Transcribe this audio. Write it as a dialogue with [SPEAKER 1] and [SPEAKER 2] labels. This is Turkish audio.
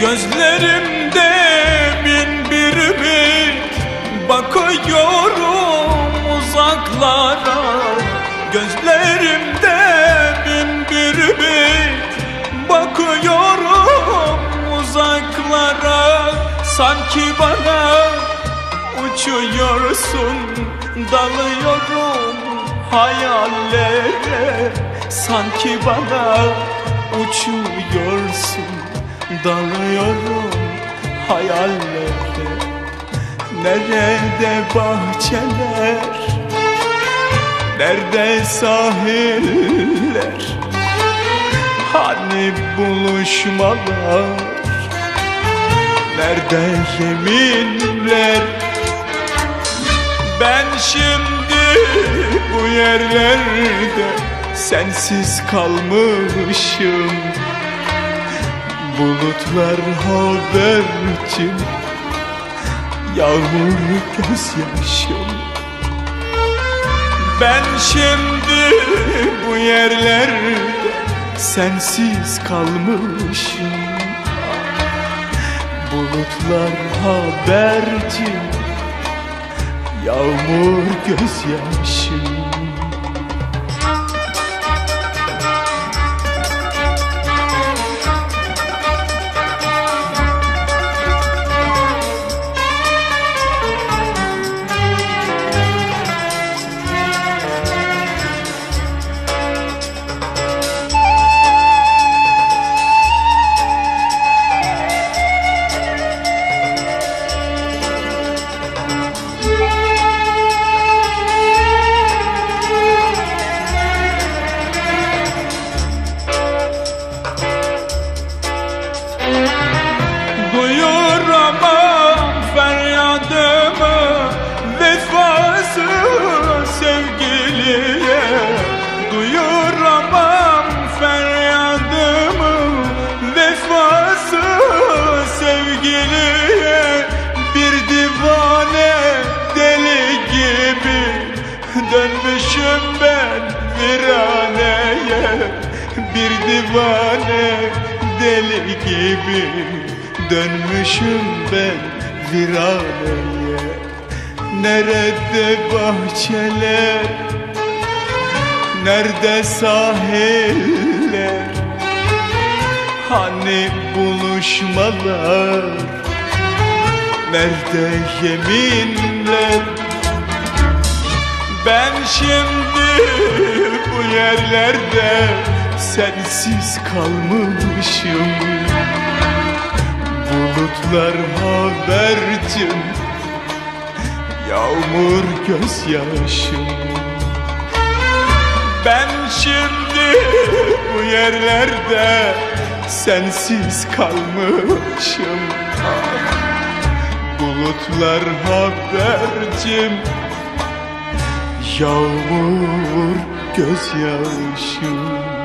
[SPEAKER 1] Gözlerimde bin bir ümit. Bakıyorum uzaklara. Gözlerimde bin bir ümit. Bakıyorum uzaklara. Sanki bana uçuyorsun. Dalıyorum hayallere. Sanki bana uçuyorsun Dalıyorum hayallere Nerede bahçeler? Nerede sahiller? Hani buluşmalar? Nerede yeminler? Ben şimdi bu yerlerde Sensiz kalmışım Bulutlar habercim Yağmur gözyaşım Ben şimdi bu yerlerde Sensiz kalmışım. Bulutlar habercim Yağmur gözyaşım Dönmüşüm ben viraneye Bir divane deli gibi. Dönmüşüm ben viraneye Nerede bahçeler Nerede sahiller? Hani buluşmalar Nerede yeminler Ben şimdi bu yerlerde Sensiz kalmışım. Bulutlar habercim Yağmur gözyaşım. Ben şimdi bu yerlerde Sensiz kalmışım. Bulutlar habercim Yağmur gözyaşım